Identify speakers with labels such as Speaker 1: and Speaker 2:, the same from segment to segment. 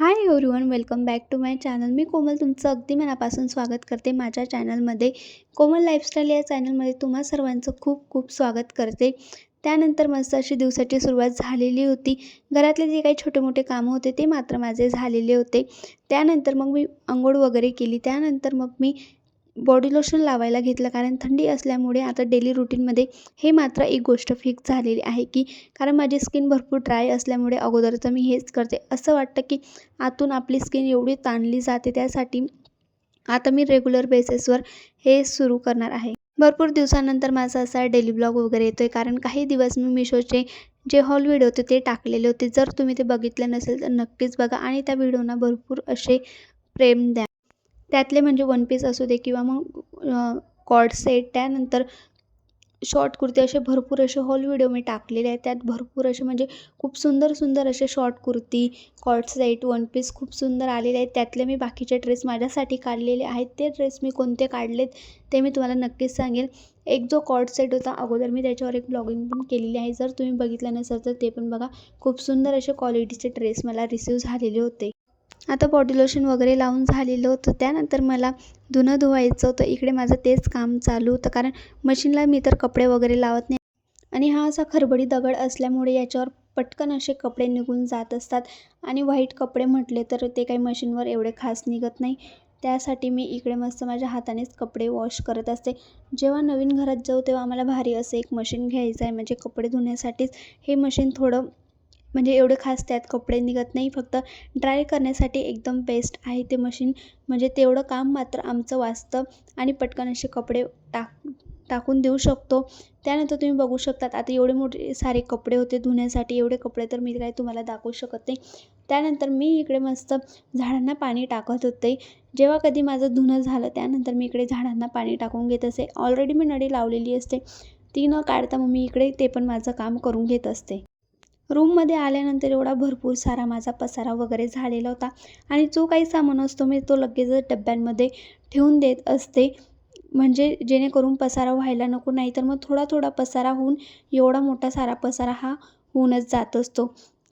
Speaker 1: Hi everyone welcome back to my channel मी कोमल तुमचं अगदी मनापासून स्वागत करते माझ्या चॅनलमध्ये कोमल लाईफस्टाईल या चॅनलमध्ये तुम्हा सर्वांचं खूप खूप स्वागत करते. त्यानंतर मस्त अशी दिवसाची सुरुवात झालेली होती. घरातले जे काही छोटे मोठे कामं होते ते मात्र माझे झालेले होते. त्यानंतर मग मी आंघोळ वगैरे केली. त्यानंतर मग मी बॉडी लोशन लावायला घेतलं. कारण थंडी असल्यामुळे आता डेली रुटीनमध्ये हे मात्र एक गोष्ट फिक्स झालेली आहे की कारण माझी स्किन भरपूर ड्राय असल्यामुळे अगोदर तर मी हेच करते. असं वाटतं की आतून आपली स्किन एवढी ताणली जाते त्यासाठी आता मी रेग्युलर बेसिसवर हे सुरू करणार आहे. भरपूर दिवसानंतर माझा असा डेली ब्लॉग वगैरे येतो आहे कारण काही दिवस मी मिशोचे जे हॉल व्हिडिओ होते ते टाकलेले होते. जर तुम्ही ते बघितले नसेल तर नक्कीच बघा आणि त्या व्हिडिओना भरपूर असे प्रेम द्या. त्यातले म्हणजे वन पीस असू दे किंवा मग कॉड सेट त्यानंतर शॉर्ट कुर्ती असे भरपूर असे हॉल व्हिडिओ मी टाकलेले आहेत. त्यात भरपूर असे म्हणजे खूप सुंदर सुंदर असे short kurti coord set one piece खूप सुंदर आलेले आहेत. त्यातले मी बाकीचे ड्रेस माझ्यासाठी काढलेले आहेत. ते ड्रेस मी कोणते काढलेत ते मी तुम्हाला नक्कीच सांगेल. एक जो कॉट सेट होता अगोदर मी त्याच्यावर एक ब्लॉगिंग पण केलेली आहे. जर तुम्ही बघितलं नसेल तर ते पण बघा. खूप सुंदर असे क्वालिटीचे ड्रेस मला रिसीव झालेले होते. आता बॉडी लोशन वगैरे लावून झालेलं होतं. त्यानंतर मला धुणं धुवायचं होतं. इकडे माझं तेच काम चालू होतं. कारण मशीनला मी तर कपडे वगैरे लावत नाही. आणि हा असा खरबडी दगड असल्यामुळे याच्यावर पटकन असे कपडे निघून जात असतात. आणि व्हाईट कपडे म्हटले तर ते काही मशीनवर एवढे खास निघत नाही. त्यासाठी मी इकडे मस्त माझ्या हातानेच कपडे वॉश करत असते. जेव्हा नवीन घरात जाऊ तेव्हा आम्हाला भारी असं एक मशीन घ्यायचं आहे. म्हणजे कपडे धुण्यासाठीच. हे मशीन थोडं म्हणजे एवढे खास त्यात कपडे निघत नाही फक्त ड्राय करण्यासाठी एकदम बेस्ट आहे ते मशीन म्हणजे तेवढं काम मात्र आमचं वाचतं आणि पटकन असे कपडे टाक टाकून देऊ शकतो. त्यानंतर तुम्ही बघू शकतात आता एवढे मोठे सारे कपडे होते धुण्यासाठी एवढे कपडे तर मी काय तुम्हाला दाखवू शकत नाही. त्यानंतर मी इकडे मस्त झाडांना पाणी टाकत होते. जेव्हा कधी माझं धुणं झालं त्यानंतर मी इकडे झाडांना पाणी टाकून घेत असे. ऑलरेडी मी नडी लावलेली असते. ती न काढता मग मी इकडे ते पण माझं काम करून घेत असते. रूममध्ये आल्यानंतर एवढा भरपूर सारा माझा पसारा वगैरे झालेला होता. आणि जो काही सामान असतो मी तो लगेच डब्यांमध्ये ठेवून देत असते. म्हणजे जेणेकरून पसारा व्हायला नको नाही तर मग थोडा थोडा पसारा होऊन एवढा मोठा सारा पसारा हा होऊनच जात असतो.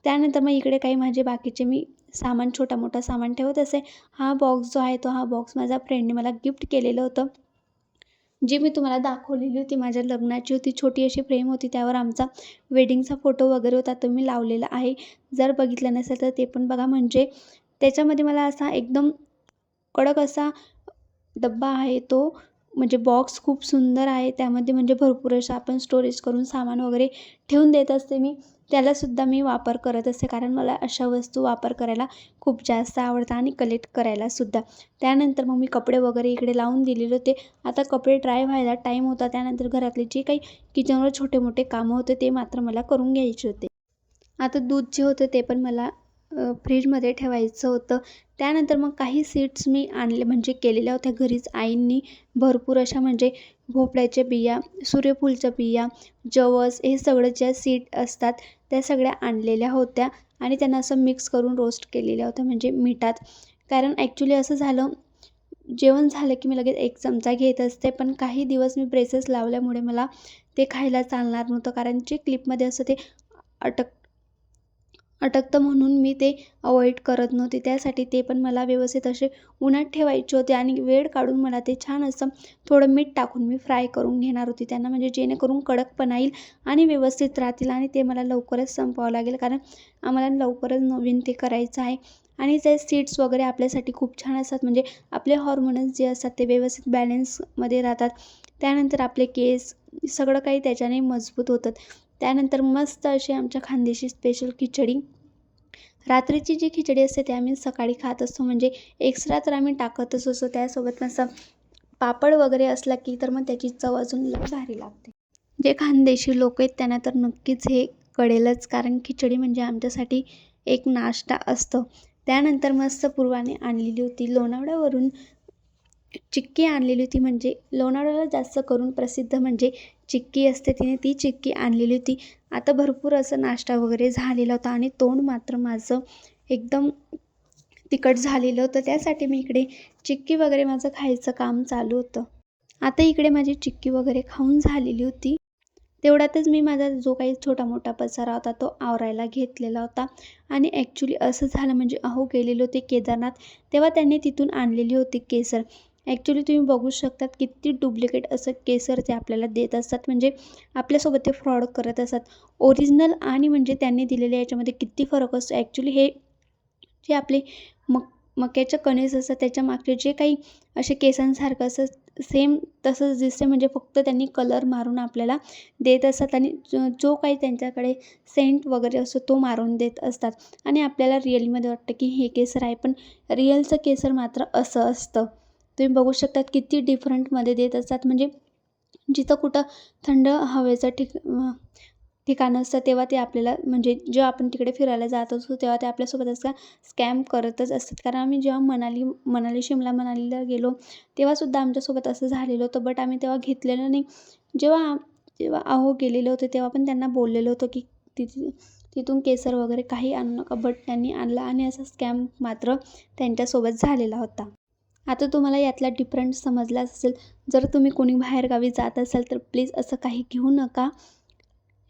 Speaker 1: त्यानंतर मग इकडे काही माझे बाकीचे मी सामान छोटा मोठा सामान ठेवत असे. हा बॉक्स जो आहे तो हा बॉक्स माझ्या फ्रेंडने मला गिफ्ट केलेलं होतं. जी मी तुम्हाला दाखवलेली होती माझ्या लग्नाची होती छोटी अशी फ्रेम होती त्यावर आमचा वेडिंगचा फोटो वगैरे होता तो मी लावलेला आहे. जर बघितलं नसेल तर ते पण बघा. म्हणजे त्याच्यामध्ये मला असा एकदम कडक असा डब्बा आहे तो. म्हणजे बॉक्स खूप सुंदर आहे. त्यामध्ये म्हणजे भरपूर अशा आपण स्टोरेज करून सामान वगैरे ठेवून देत असते मी. त्यालासुद्धा मी वापर करत असते कारण मला अशा वस्तू वापर करायला खूप जास्त आवडतं आणि कलेक्ट करायलासुद्धा. त्यानंतर मग मी कपडे वगैरे इकडे लावून दिलेले होते. आता कपडे ड्राय व्हायला टाईम होता त्यानंतर घरातले जे काही किचनवर छोटे मोठे कामं होते ते मात्र मला करून घ्यायचे होते. आता दूध जे होतं ते पण मला फ्रीजमध्ये ठेवायचं होतं. त्यानंतर मग काही सीड्स मी आणले म्हणजे केलेल्या होत्या घरीच आईंनी भरपूर अशा म्हणजे भोपळ्याच्या बिया सूर्यफूलच्या बिया जवस हे सगळं ज्या सीड असतात त्या सगळ्या आणलेल्या होत्या आणि त्यांना असं मिक्स करून रोस्ट केलेल्या होत्या म्हणजे मिठात. कारण ॲक्च्युली असं झालं जेवण झालं की मी लगेच एक चमचा घेत असते पण काही दिवस मी ब्रेसेस लावल्यामुळे मला ते खायला चालणार नव्हतं. कारण जे क्लिपमध्ये असं ते अटक अटकतं म्हणून मी ते अवॉइड करत नव्हते. त्यासाठी ते पण मला व्यवस्थित असे उन्हात ठेवायचे होते आणि वेळ काढून मला ते छान असं थोडं मीठ टाकून मी फ्राय करून घेणार होती. त्यांना म्हणजे जेणेकरून कडकपणा येईल आणि व्यवस्थित राहतील आणि ते मला लवकरच संपवावं लागेल. कारण आम्हाला लवकरच नवीन ते करायचं आहे. आणि ते सीड्स वगैरे आपल्यासाठी खूप छान असतात. म्हणजे आपले हॉर्मोन्स जे असतात ते व्यवस्थित बॅलेन्समध्ये राहतात. त्यानंतर आपले केस सगळं काही त्याच्याने मजबूत होतात. त्यानंतर मस्त अशी आमच्या खानदेशी स्पेशल खिचडी. रात्रीची जी खिचडी असते ते आम्ही सकाळी खात असतो. म्हणजे एक्स्ट्रा तर आम्ही टाकतच असतो. त्यासोबत मस्त पापड वगैरे असला की तर मग त्याची चव अजून लय भारी लागते. जे खानदेशी लोक आहेत त्यांना तर नक्कीच हे कळेलच. कारण खिचडी म्हणजे आमच्यासाठी एक नाश्ता असतो. त्यानंतर मस्त पूर्वाने आणलेली होती लोणावळ्यावरून चिक्की आणलेली होती म्हणजे लोणावळ्याला जास्त करून प्रसिद्ध म्हणजे चिक्की असते तिने ती चिक्की आणलेली होती. आता भरपूर असं नाश्ता वगैरे झालेला होता आणि तोंड मात्र माझं एकदम तिखट झालेलं होतं. त्यासाठी मी इकडे चिक्की वगैरे माझं खायचं काम चालू होतं. आता इकडे माझी चिक्की वगैरे खाऊन झालेली होती. तेवढ्यातच मी माझा जो काही छोटा मोठा पसारा होता तो आवरायला घेतलेला होता. आणि ॲक्च्युली असं झालं म्हणजे अहो गेलेले होते केदारनाथ. तेव्हा त्यांनी तिथून आणलेली होती केसर. ॲक्च्युली तुम्ही बघू शकतात किती डुप्लिकेट असं केसर ते आपल्याला देत असतात. म्हणजे आपल्यासोबत ते फ्रॉड करत असतात. ओरिजिनल आणि म्हणजे त्यांनी दिलेल्या याच्यामध्ये किती फरक असतो. ॲक्च्युली हे जे आपले मक मक्याच्या कणीस असतात त्याच्या मागचे जे काही असे केसांसारखं असं सेम तसंच दिसते म्हणजे फक्त त्यांनी कलर मारून आपल्याला देत असतात आणि जो जो काही त्यांच्याकडे सेंट वगैरे असतो तो मारून देत असतात. आणि आपल्याला रिअलमध्ये वाटतं की हे केसर आहे पण रिअलचं केसर मात्र असं असतं. तुम्ही बघू शकतात किती डिफरंटमध्ये देत असतात. म्हणजे जिथं कुठं थंड हवेचं ठिक ठिकाण असतं तेव्हा ते आपल्याला म्हणजे जेव्हा आपण तिकडे फिरायला जात असतो तेव्हा ते आपल्यासोबत असं स्कॅम करतच असतात. कारण आम्ही जेव्हा मनाली मनाली शिमला मनालीला गेलो तेव्हासुद्धा आमच्यासोबत असं झालेलं होतं. बट आम्ही तेव्हा घेतलेलं नाही. जेव्हा जेव्हा अहो गेलेलो होतो तेव्हा पण त्यांना बोललेलो होतो की तिथे तिथून केसर वगैरे काही आणू नका. बट त्यांनी आणला आणि असा स्कॅम मात्र त्यांच्यासोबत झालेला होता. आता तुम्हाला यातला डिफरंट समजलाच असेल. जर तुम्ही कोणी बाहेरगावी जात असाल तर प्लीज असं काही घेऊ नका.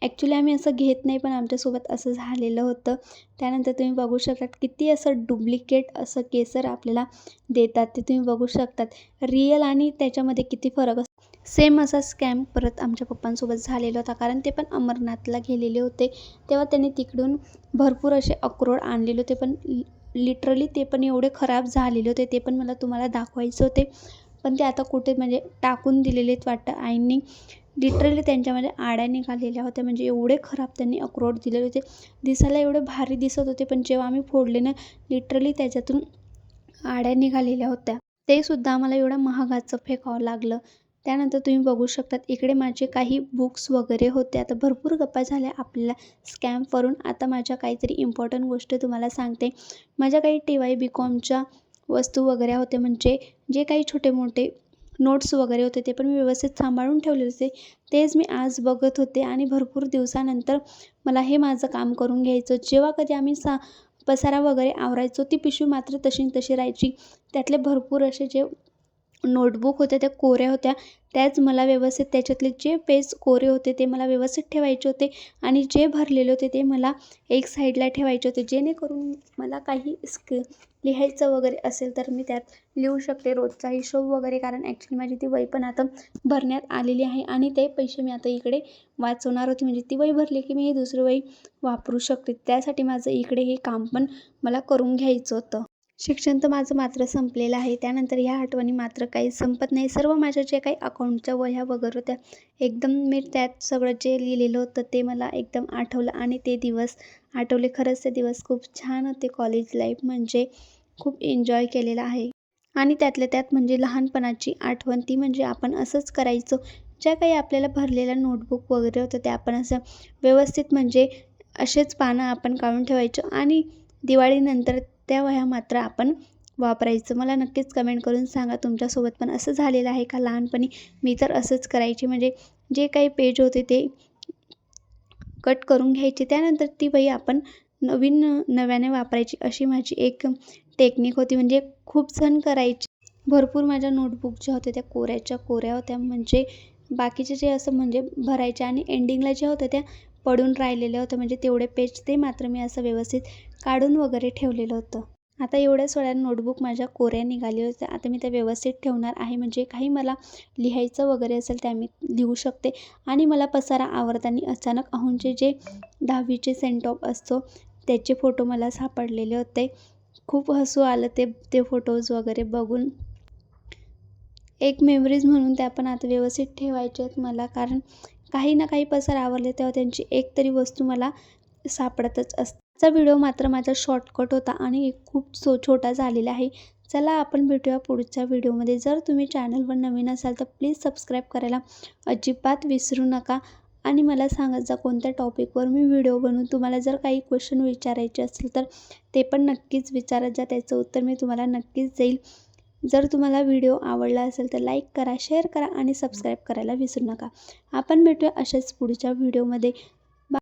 Speaker 1: ॲक्च्युली आम्ही असं घेत नाही पण आमच्यासोबत असं झालेलं होतं. त्यानंतर तुम्ही बघू शकतात किती असं डुप्लिकेट असं केसर आपल्याला देतात. ते तुम्ही बघू शकतात. रिअल आणि त्याच्यामध्ये किती फरक असतो सेम असा स्कॅम परत आमच्या पप्पांसोबत झालेला होता कारण ते पण अमरनाथला गेलेले होते. तेव्हा त्यांनी तिकडून भरपूर असे अक्रोड आणलेले होते पण लिटरली ते पण एवढे खराब झालेले होते ते पण मला तुम्हाला दाखवायचे होते. पण ते आता कुठे म्हणजे टाकून दिलेलेत वाटतं. आईंनी लिटरली त्यांच्यामध्ये आड्या निघालेल्या होत्या. म्हणजे एवढे खराब त्यांनी अक्रोड दिलेले होते. दिसायला एवढे भारी दिसत होते पण जेव्हा आम्ही फोडले ना लिटरली त्याच्यातून आड्या निघालेल्या होत्या. ते सुद्धा आम्हाला एवढं महागाचं फेकावं लागलं. त्यानंतर तुम्ही बघू शकतात इकडे माझे काही बुक्स वगैरे होते. आता भरपूर गप्पा झाल्या आपल्याला स्कॅमवरून आता माझ्या काहीतरी इम्पॉर्टंट गोष्ट तुम्हाला सांगते. माझ्या काही टी वाय बी कॉमच्या वस्तू वगैरे होत्या म्हणजे जे काही छोटे मोठे नोट्स वगैरे होते ते पण मी व्यवस्थित सांभाळून ठेवले होते. तेच मी आज बघत होते आणि भरपूर दिवसानंतर मला हे माझं काम करून घ्यायचं. जेव्हा कधी आम्ही सा पसारा वगैरे आवरायचो ती पिशवी मात्र तशी तशी राहायची. त्यातले भरपूर असे जे नोटबुक होत्या त्या कोऱ्या होत्या त्याच मला व्यवस्थित त्याच्यातले जे पेज कोरे होते ते मला व्यवस्थित ठेवायचे होते आणि जे भरलेले होते ते मला एक साईडला ठेवायचे होते जेणेकरून मला काही स्क लिहायचं वगैरे असेल तर मी त्यात लिहू शकते रोजचा हिशोब वगैरे कारण ॲक्च्युली माझी ती वही पण आता भरण्यात आलेली आहे आणि ते पैसे मी आता इकडे वाचवणार होते म्हणजे ती वही भरली की मी ही दुसरी वही वापरू शकते. त्यासाठी माझं इकडे हे काम पण मला करून घ्यायचं होतं. शिक्षण तर माझं मात्र संपलेलं आहे. त्यानंतर ह्या आठवणी मात्र काही संपत नाही. सर्व माझ्या जे काही अकाउंटच्या वह्या वगैरे होत्या एकदम मी त्यात सगळं जे लिहिलेलं होतं ते मला एकदम आठवलं आणि ते दिवस आठवले. खरंच ते दिवस खूप छान होते. कॉलेज लाईफ म्हणजे खूप एन्जॉय केलेला आहे. आणि त्यातल्या त्यात म्हणजे लहानपणाची आठवण ती म्हणजे आपण असंच करायचो. ज्या काही आपल्याला भरलेल्या नोटबुक वगैरे होतं त्या आपण असं व्यवस्थित म्हणजे असेच पानं आपण काढून ठेवायचो. आणि दिवाळीनंतर त्या वह्या मात्र आपण वापरायचं? मला नक्कीच कमेंट करून सांगा. तुमच्यासोबत पण असं झालेलं आहे का? लहानपणी मी तर असंच करायची. म्हणजे जे काही पेज होते ते कट करून घ्यायचे. त्यानंतर ती वही आपण नवीन नव्याने वापरायची अशी माझी एक टेक्निक होती. म्हणजे खूप जण करायचे. भरपूर माझ्या नोटबुक ज्या होत्या त्या कोऱ्याच्या कोऱ्या होत्या. म्हणजे बाकीचे जे असं म्हणजे भरायचे आणि एंडिंगला ज्या होत्या त्या पडून राहिलेलं होतं. म्हणजे तेवढे पेज ते मात्र मी असं व्यवस्थित काढून वगैरे ठेवलेलं होतं. आता एवढ्या सोळ्या नोटबुक माझ्या कोऱ्या निघाल्या होत्या. आता मी त्या व्यवस्थित ठेवणार आहे. म्हणजे काही मला लिहायचं वगैरे असेल त्या मी लिहू शकते. आणि मला पसारा आवरताना अचानक अहोंचे जे दहावीचे सेंटॉप असतो त्याचे फोटो मला सापडलेले होते. खूप हसू आलं ते ते फोटोज वगैरे बघून. एक मेमरीज म्हणून त्या पण आता व्यवस्थित ठेवायच्या आहेत मला. कारण काही ना काही पसर आवरले तेव्हा त्यांची एक तरी वस्तू मला सापडतच असते. आजचा व्हिडिओ मात्र माझा शॉर्टकट होता आणि खूप सो छोटा झालेला आहे. चला आपण भेटूया पुढच्या व्हिडिओमध्ये. जर तुम्ही चॅनलवर नवीन असाल तर प्लीज सबस्क्राईब करायला अजिबात विसरू नका. आणि मला सांगत जा कोणत्या टॉपिकवर मी व्हिडिओ बनवून तुम्हाला जर काही क्वेश्चन विचारायचे असेल तर ते पण नक्कीच विचारत जा त्याचं उत्तर मी तुम्हाला नक्कीच देईल. जर तुम्हाला व्हिडिओ आवडला असेल तर लाईक करा शेअर करा आणि सबस्क्राईब करायला विसरू नका. आपण भेटूया अशाच पुढच्या व्हिडिओमध्ये.